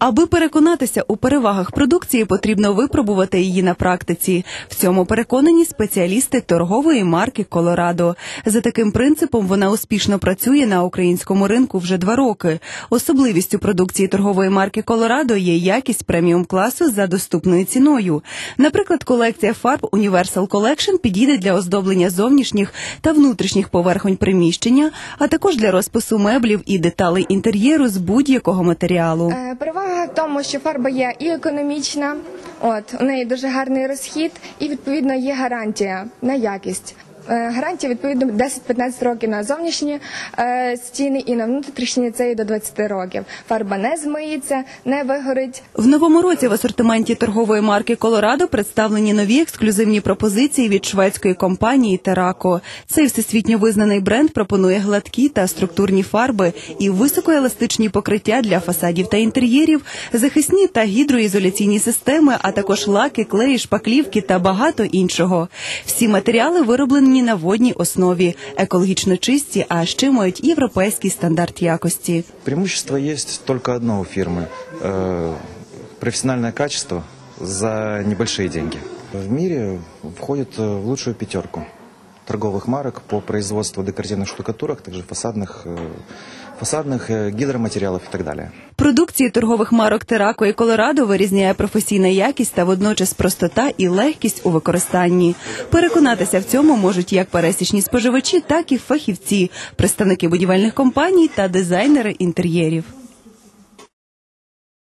Аби переконатися у перевагах продукції, потрібно випробувати її на практиці. В цьому переконані спеціалісти торгової марки Колорадо. За таким принципом вона успішно працює на українському ринку вже два роки. Особливістю продукції торгової марки Колорадо є якість преміум класу за доступною ціною. Наприклад, колекція фарб Universal Collection підійде для оздоблення зовнішніх та внутрішніх поверхонь приміщення, а також для розпису меблів і деталей інтер'єру з будь-якого матеріалу. Тому, що фарба є і економічна, от у неї дуже гарний розхід, і відповідно є гарантія на якість. Е, Гарантія відповідно 10-15 років на зовнішні е, стіни і на внутрішні це і до 20 років. Фарба не змиється, не вигорить. В новому році в асортименті торгової марки Колорадо представлені нові ексклюзивні пропозиції від шведської компанії Терако. Цей всесвітньо визнаний бренд пропонує гладкі та структурні фарби і високоеластичні покриття для фасадів та інтер'єрів, захисні та гідроізоляційні системи, а також лаки, клеї, шпаклівки та багато іншого. Всі матеріали вироблені на водній основі, екологічно чисті, а ще мають європейський стандарт якості. Преимущество есть только одно у фирмы. Э, профессиональное качество за небольшие деньги. В мире входит э, в лучшую пятерку торговых марок по производству декоративных штукатурок, также фасадных, э, фасадных э, гидроматериалов и так далее. Продукції торгових марок Терако і Колорадо вирізняє професійна якість та водночас простота і легкість у використанні. Переконатися в цьому можуть як пересічні споживачі, так і фахівці, представники будівельних компаній та дизайнери інтер'єрів.